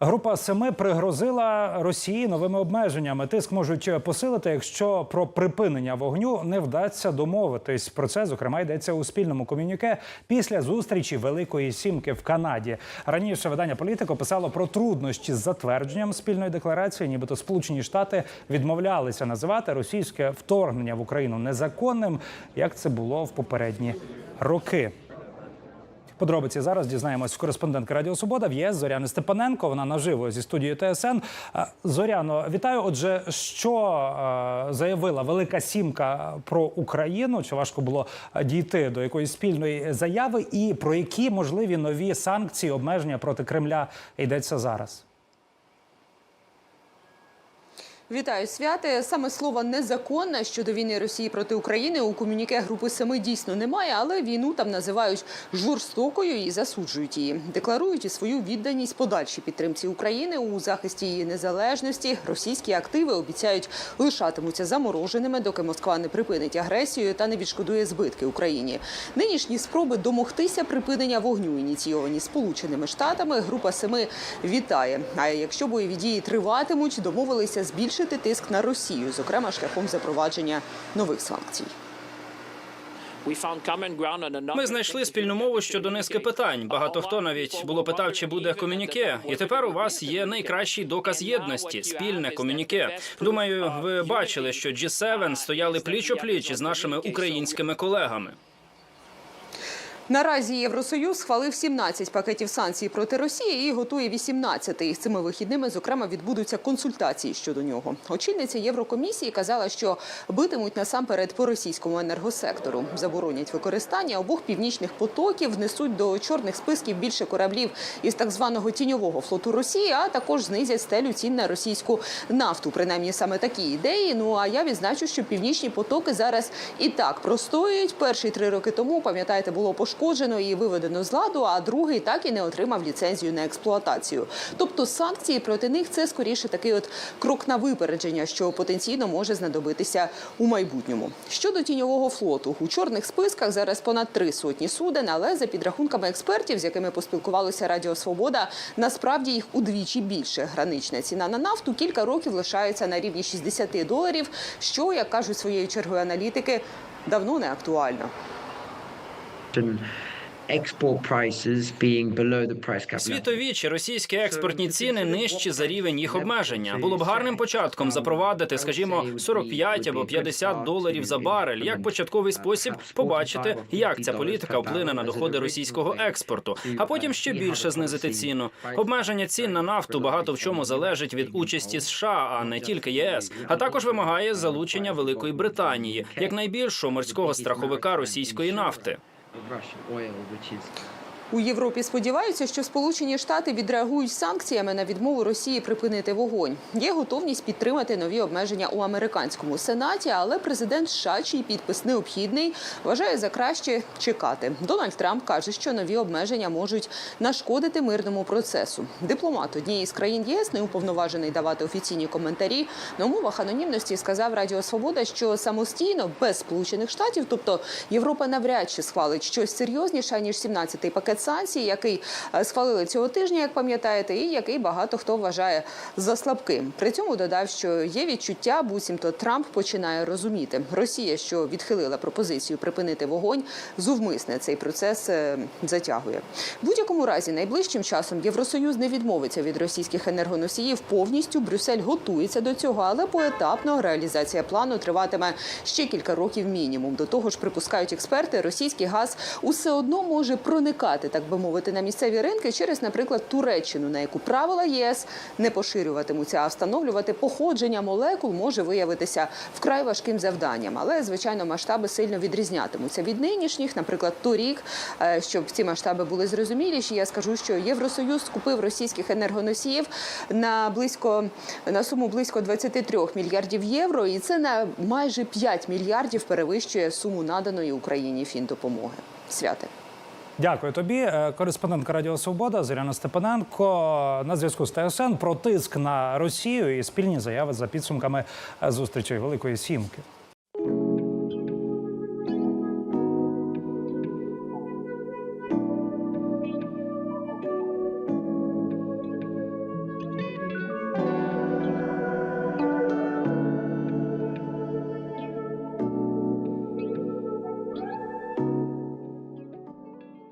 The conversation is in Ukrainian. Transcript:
Група семи пригрозила Росії новими обмеженнями. Тиск можуть посилити, якщо про припинення вогню не вдасться домовитись. Про це зокрема йдеться у спільному комюніке після зустрічі Великої Сімки в Канаді. Раніше видання політико писало про труднощі з затвердженням спільної декларації, нібито Сполучені Штати відмовлялися називати російське вторгнення в Україну незаконним, як це було в попередні роки. Подробиці зараз дізнаємось в кореспондентки Радіо Свобода в ЄС Зоряни Степаненко. Вона наживо зі студією ТСН. Зоряно, вітаю. Отже, що заявила Велика Сімка про Україну? Чи важко було дійти до якоїсь спільної заяви? І про які можливі нові санкції, обмеження проти Кремля йдеться зараз? Вітаю святе. Саме слово незаконна щодо війни Росії проти України у комюніке групи семи дійсно немає, але війну там називають жорстокою і засуджують її. Декларують і свою відданість подальшій підтримці України у захисті її незалежності. Російські активи обіцяють лишатимуться замороженими, доки Москва не припинить агресію та не відшкодує збитки Україні. Нинішні спроби домогтися припинення вогню, ініційовані Сполученими Штатами. Група семи вітає. А якщо бойові дії триватимуть, домовилися збільшити тиск на Росію, зокрема шляхом запровадження нових санкцій. Ми знайшли спільну мову щодо низки питань. Багато хто навіть було питав, чи буде комюніке. І тепер у вас є найкращий доказ єдності спільне комюніке. Думаю, ви бачили, що G7 стояли пліч о пліч із нашими українськими колегами. Наразі Євросоюз схвалив 17 пакетів санкцій проти Росії і готує 18. З цими вихідними, зокрема, відбудуться консультації щодо нього. Очільниця Єврокомісії казала, що битимуть насамперед по російському енергосектору. Заборонять використання обох північних потоків, внесуть до чорних списків більше кораблів із так званого тіньового флоту Росії, а також знизять стелю цін на російську нафту. Принаймні саме такі ідеї. Ну а я відзначу, що північні потоки зараз і так простоюють. Перший три роки тому, пам'ятаєте, було пошкоджено і виведено з ладу, а другий так і не отримав ліцензію на експлуатацію. Тобто санкції проти них це скоріше такий от крок на випередження, що потенційно може знадобитися у майбутньому. Щодо тіньового флоту у чорних списках зараз понад три сотні суден, але за підрахунками експертів, з якими поспілкувалося Радіо Свобода, насправді їх удвічі більше. Гранична ціна на нафту кілька років лишається на рівні 60 доларів, що як кажуть своєю чергою аналітики, давно не актуально. Світові чи російські експортні ціни нижчі за рівень їх обмеження. Було б гарним початком запровадити, скажімо, 45 або 50 доларів за барель, як початковий спосіб побачити, як ця політика вплине на доходи російського експорту, а потім ще більше знизити ціну. Обмеження цін на нафту багато в чому залежить від участі США, а не тільки ЄС, а також вимагає залучення Великої Британії як найбільшого морського страховика російської нафти. Oil, which is У Європі сподіваються, що Сполучені Штати відреагують санкціями на відмову Росії припинити вогонь. Є готовність підтримати нові обмеження у американському сенаті, але президент США, чий підпис необхідний, вважає за краще чекати. Дональд Трамп каже, що нові обмеження можуть нашкодити мирному процесу. Дипломат однієї з країн ЄС не уповноважений давати офіційні коментарі. На умовах анонімності сказав Радіо Свобода, що самостійно без Сполучених Штатів, тобто Європа навряд чи схвалить щось серйозніше ніж 17-й пакет санкцій, який е, схвалили цього тижня, як пам'ятаєте, і який багато хто вважає за слабким. При цьому додав, що є відчуття, буцімто Трамп починає розуміти. Росія, що відхилила пропозицію припинити вогонь, зувмисне цей процес е, затягує. В будь-якому разі, найближчим часом Євросоюз не відмовиться від російських енергоносіїв повністю. Брюссель готується до цього, але поетапно реалізація плану триватиме ще кілька років мінімум. До того ж, припускають експерти, російський газ усе одно може проникати, так би мовити, на місцеві ринки через, наприклад, Туреччину, на яку правила ЄС не поширюватимуться, а встановлювати походження молекул може виявитися вкрай важким завданням. Але звичайно, масштаби сильно відрізнятимуться від нинішніх. Наприклад, торік, е, щоб ці масштаби були зрозуміліші, я скажу, що Євросоюз скупив російських енергоносіїв на близько на суму близько 23 мільярдів євро, і це на майже 5 мільярдів перевищує суму наданої Україні фіндопомоги. Святе. Дякую тобі. Е, Кореспондентка Радіо Свобода Зоряна Степаненко на зв'язку з ТСН про тиск на Росію і спільні заяви за підсумками е, зустрічей Великої Сімки.